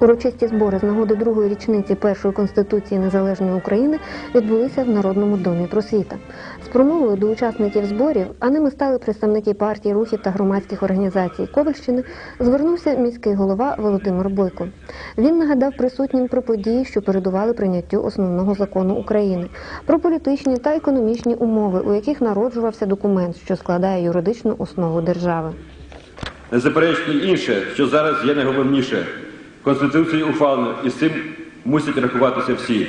Урочисті збори з нагоди другої річниці першої конституції незалежної України відбулися в Народному домі просвіта. З промовою до учасників зборів, а ними стали представники партій, рухів та громадських організацій Ковальщини, звернувся міський голова Володимир Бойко. Він нагадав присутнім про події, що передували прийняттю основного закону України, про політичні та економічні умови, у яких народжувався документ, що складає юридичну основу держави. Незаперечно інше, що зараз є найголовніше. Конституцію ухвалено, і з цим мусять рахуватися всі.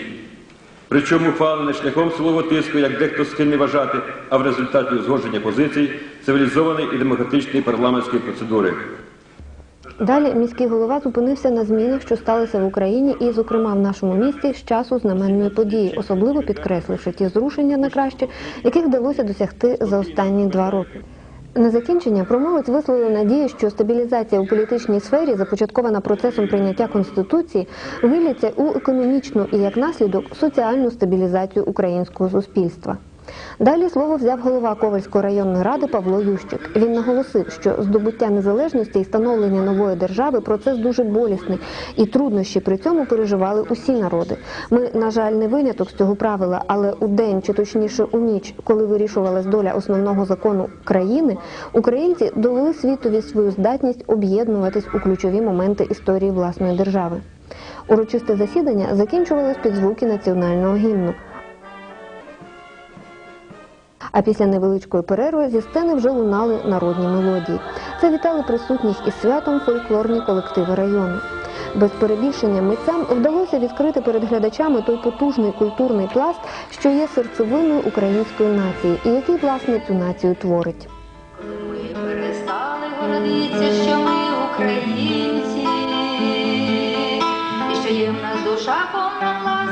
Причому ухвалено не шляхом силового тиску, як дехто схильний вважати, а в результаті узгодження позицій цивілізованої і демократичної парламентської процедури. Далі міський голова зупинився на змінах, що сталися в Україні, і, зокрема, в нашому місті з часу знаменної події, особливо підкресливши ті зрушення на краще, яких вдалося досягти за останні два роки. На закінчення промовець висловив надію, що стабілізація у політичній сфері, започаткована процесом прийняття конституції, виліться у економічну і як наслідок соціальну стабілізацію українського суспільства. Далі слово взяв голова Ковальської районної ради Павло Ющик. Він наголосив, що здобуття незалежності і становлення нової держави процес дуже болісний, і труднощі при цьому переживали усі народи. Ми, на жаль, не виняток з цього правила, але у день, чи точніше у ніч, коли вирішувалась доля основного закону країни, українці довели світові свою здатність об'єднуватись у ключові моменти історії власної держави. Урочисте засідання закінчувалось під звуки національного гімну. А після невеличкої перерви зі сцени вже лунали народні мелодії. Це вітали присутніх із святом фольклорні колективи району. Без перебільшення митцям вдалося відкрити перед глядачами той потужний культурний пласт, що є серцевиною української нації, і який власне цю націю творить. Ми перестали гордитися, що ми українці, і що є в нас душа повна власних часів.